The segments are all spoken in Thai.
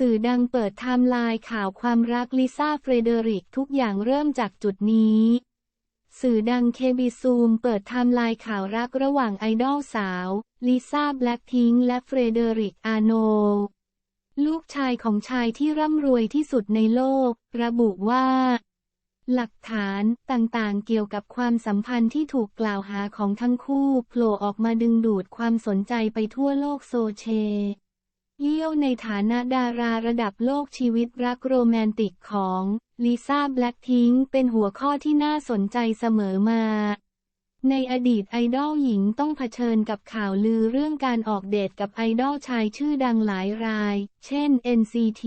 สื่อดังเปิดไทม์ไลน์ข่าวความรักลิซ่าเฟรเดริกทุกอย่างเริ่มจากจุดนี้ สื่อดังเคบีซูมเปิดไทม์ไลน์ข่าวรักระหว่างไอดอลสาวลิซ่าแบล็กพิงและเฟรเดริกอาโน ลูกชายของชายที่ร่ำรวยที่สุดในโลก ระบุว่า หลักฐานต่างๆเกี่ยวกับความสัมพันธ์ที่ถูกกล่าวหาของทั้งคู่โผล่ออกมาดึงดูดความสนใจไปทั่วโลกโซเช เยี่ยวในฐานะดาราระดับโลกชีวิตรักโรแมนติกของลิซ่าแบล็กพิงเป็นหัวข้อที่น่าสนใจเสมอมา ในอดีตไอดอลหญิงต้องเผชิญกับข่าวลือเรื่องการออกเดทกับไอดอลชายชื่อดังหลายราย เช่น NCT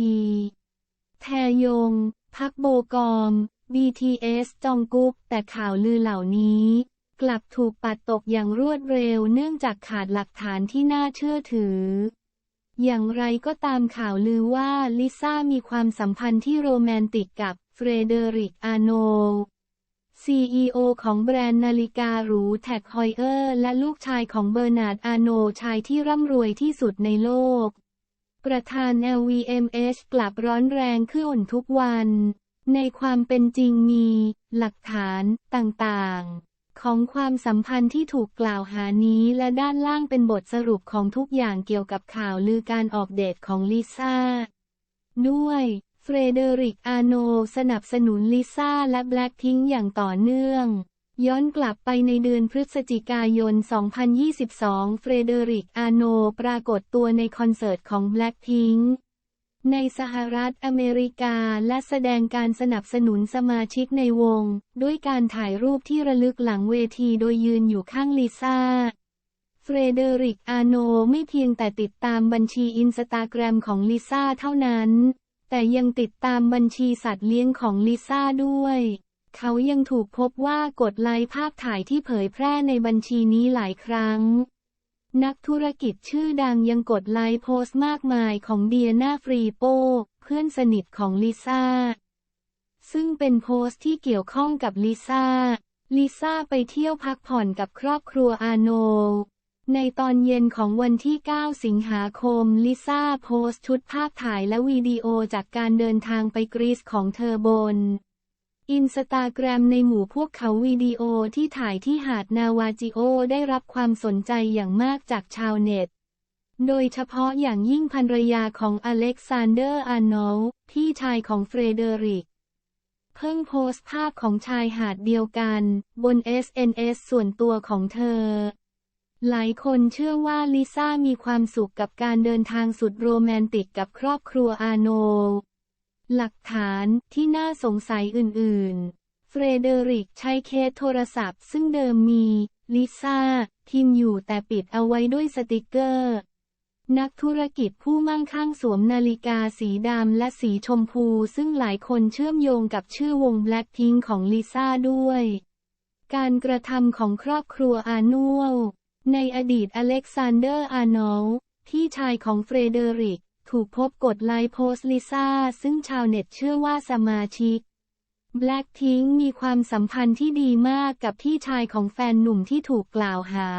แทยง พักโบกอม BTS จองกุ๊กแต่ข่าวลือเหล่านี้ กลับถูกปัดตกอย่างรวดเร็วเนื่องจากขาดหลักฐานที่น่าเชื่อถือ อย่างไรก็ตามข่าวลือว่าลิซ่ามีความสัมพันธ์ที่โรแมนติกกับเฟรเดริกอาโน CEO ของแบรนด์นาฬิกาหรูแท็กฮอยเออร์ และลูกชายของเบอร์นาร์ดอาโนชายที่ร่ำรวยที่สุดในโลก ประธาน LVMH กลับร้อนแรงขึ้นทุกวัน ในความเป็นจริงมี หลักฐานต่างๆ ของความสัมพันธ์ที่ถูกกล่าวหานี้และด้านล่างเป็นบทสรุปของทุกอย่างเกี่ยวกับข่าวลือการออกเดทของลิซ่า ด้วยเฟรเดริกอาโนสนับสนุนลิซ่าและแบล็คพิงอย่างต่อเนื่อง ย้อนกลับไปในเดือนพฤศจิกายน 2022 เฟรเดริกอาโนปรากฏตัวในคอนเสิร์ตของแบล็คพิงค์ ในสหรัฐอเมริกาและแสดงการสนับสนุนสมาชิกในวง ด้วยการถ่ายรูปที่ระลึกหลังเวทีโดยยืนอยู่ข้างลิซ่า เฟรเดริกอาโนไม่เพียงแต่ติดตามบัญชีอินสตาแกรมของลิซ่าเท่านั้น แต่ยังติดตามบัญชีสัตว์เลี้ยงของลิซ่าด้วยเขายังถูกพบว่ากดไลค์ภาพถ่ายที่เผยแพร่ในบัญชีนี้หลายครั้ง นักธุรกิจชื่อดังยังกดไลค์โพสต์มากมายของเดียนาฟรีโปเพื่อนสนิทของลิซ่า ซึ่งเป็นโพสต์ที่เกี่ยวข้องกับลิซ่า ลิซ่าไปเที่ยวพักผ่อนกับครอบครัวอาโน ในตอนเย็นของวันที่ 9 สิงหาคม ลิซ่าโพสต์ชุดภาพถ่ายและวิดีโอจากการเดินทางไปกรีซของเธอบน อินสตาแกรมในหมู่พวกเขาวิดีโอที่ถ่ายที่หาดนาวาจิโอได้รับความสนใจอย่างมากจากชาวเน็ต โดยเฉพาะอย่างยิ่งภรรยาของอเล็กซานเดอร์อาร์โนลพี่ชายของเฟรเดริก เพิ่งโพสต์ภาพของชายหาดเดียวกัน บน SNS ส่วนตัวของเธอ หลายคนเชื่อว่าลิซ่ามีความสุขกับการเดินทางสุดโรแมนติกกับครอบครัวอาโน หลักฐานที่น่าสงสัยอื่น ๆ เฟรเดริกใช้เคสโทรศัพท์ ซึ่งเดิมมี ลิซ่า พิมพ์อยู่แต่ปิดเอาไว้ด้วยสติกเกอร์ นักธุรกิจผู้มั่งคั่งสวมนาฬิกาสีดำและสีชมพู ซึ่งหลายคนเชื่อมโยงกับชื่อวงแบล็คพิงของลิซ่าด้วย การกระทำของครอบครัวอานัวลในอดีตอเล็กซานเดอร์อาร์โนลพี่ชายของเฟรเดริก ถูกพบกดไลค์โพสต์ลิซ่า ซึ่งชาวเน็ตเชื่อว่าสมาชิกแบล็คพิงมีความสัมพันธ์ที่ดีมากกับพี่ชายของแฟนหนุ่มที่ถูกกล่าวหา